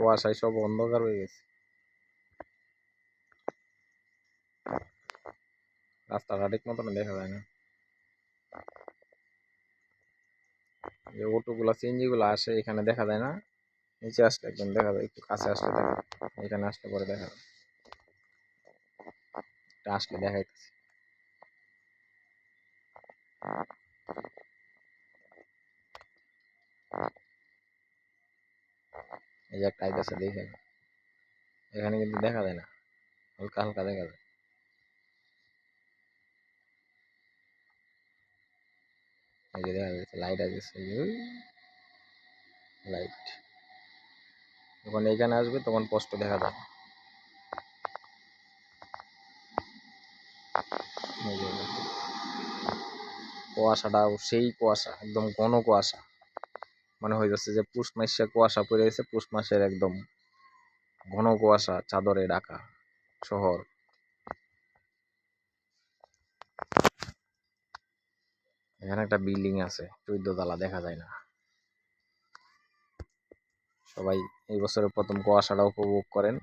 কুয়াশায় সব অন্ধকার হয়ে গেছে। রাস্তাটা ঠিক মতন দেখা যায় না। যে অটোগুলা সিএনজি গুলো আসে, এখানে দেখা যায় না। নিচে আসলে একদম দেখা যায়, একটু কাছে আসলে এখানে আসলে পরে দেখা যায়। আসলে দেখাইতেছে। এই যে একটা আইতেছে দেখে এখানে কিন্তু দেখা যায় না। হালকা হালকা দেখা যায়। এই যে দেখা যাচ্ছে লাইট আছে লাইট যখন এখানে আসবে তখন স্পষ্ট দেখা যায় এই যে কুয়াশাটা সেই কুয়াশা একদম ঘন কুয়াশা। মনে হয়ে যাচ্ছে যে পুষ মাসে কুয়াশা পড়ে গেছে, পুষ মাসের একদম ঘন কুয়াশা চাদরে ঢাকা শহর। এখানে একটা বিল্ডিং আছে, চোদ্দ তালা দেখা যায় না। সবাই এই বছরের প্রথম কুয়াশাটা উপভোগ করেন।